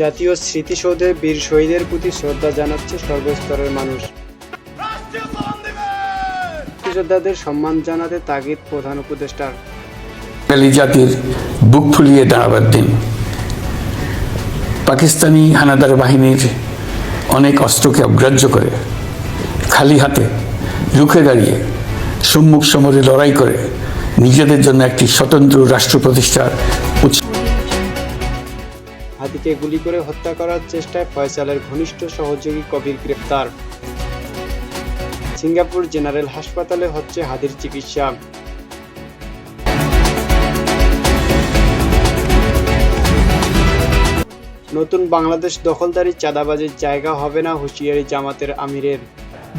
জাতীয় স্মৃতিসৌধে বীর শহীদের প্রতি শ্রদ্ধা জানাচ্ছে সর্বস্তরের মানুষ। মুক্তিযোদ্ধাদের সম্মান জানাতে তাগিদ প্রধান উপদেষ্টার বাঙালি জাতির বুক ফুলিয়ে দাঁড়াবার দিন। পাকিস্তানি হানাদার বাহিনীর অনেক অস্ত্রকে অগ্রাহ্য করে, খালি হাতে রুখে দাঁড়িয়ে সম্মুখ সমরে লড়াই করে নিজেদের জন্য একটি স্বতন্ত্র রাষ্ট্র প্রতিষ্ঠার হাতিকে গুলি করে হত্যা করার চেষ্টায় ফয়সালের ঘনিষ্ঠ সহযোগী কবির গ্রেপ্তার। সিঙ্গাপুর জেনারেল হাসপাতালে হচ্ছে হাতির চিকিৎসা। নতুন বাংলাদেশ দখলদারি চাঁদাবাজির জায়গা হবে না হুঁশিয়ারি জামাতের আমিরের।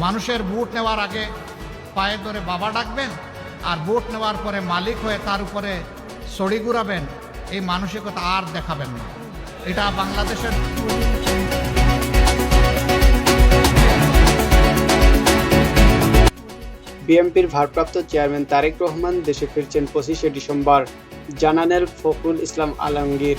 মানুষের ভোট নেওয়ার আগে পায়ে ধরে বাবা ডাকবেন আর ভোট নেওয়ার পরে মালিক হয়ে তার উপরে সড়ি ঘুরাবেন, এই মানসিকতা আর দেখাবেন না। এটা বাংলাদেশের বিএনপির ভারপ্রাপ্ত চেয়ারম্যান তারেক রহমান দেশে ফিরছেন পঁচিশে ডিসেম্বর। জানানের ফখরুল ইসলাম আলমগীর।